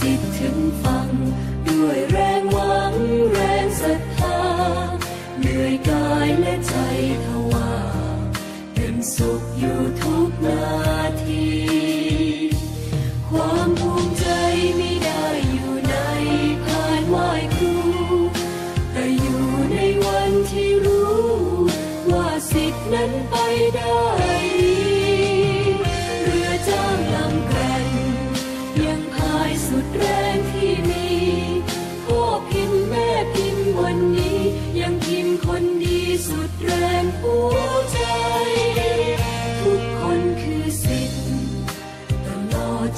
สิทธิ์ถึงฟัง ด้วยแรงหวังแรงศรัทธาเหนื่อยกายและใจทว่า เป็นสุขอยู่ทุกนาที ความภูมิใจไม่ได้อยู่ในพานไหวครู แต่อยู่ในวันที่รู้ ว่าสิทธิ์นั้นไปได้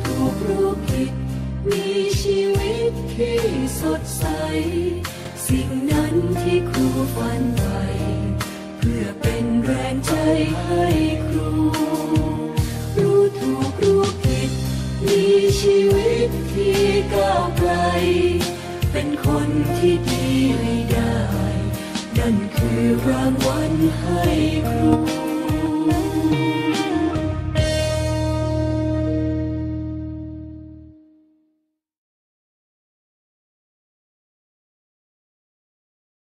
ถูกรู้ผิด มีชีวิตที่สดใส สิ่งนั้นที่ครูฝันไว้เพื่อเป็นแรงใจให้ครู รู้ถูกรู้ผิด มีชีวิตที่ก้าวไกล เป็นคนที่ดีให้ได้ นั่นคือรางวัลให้ครู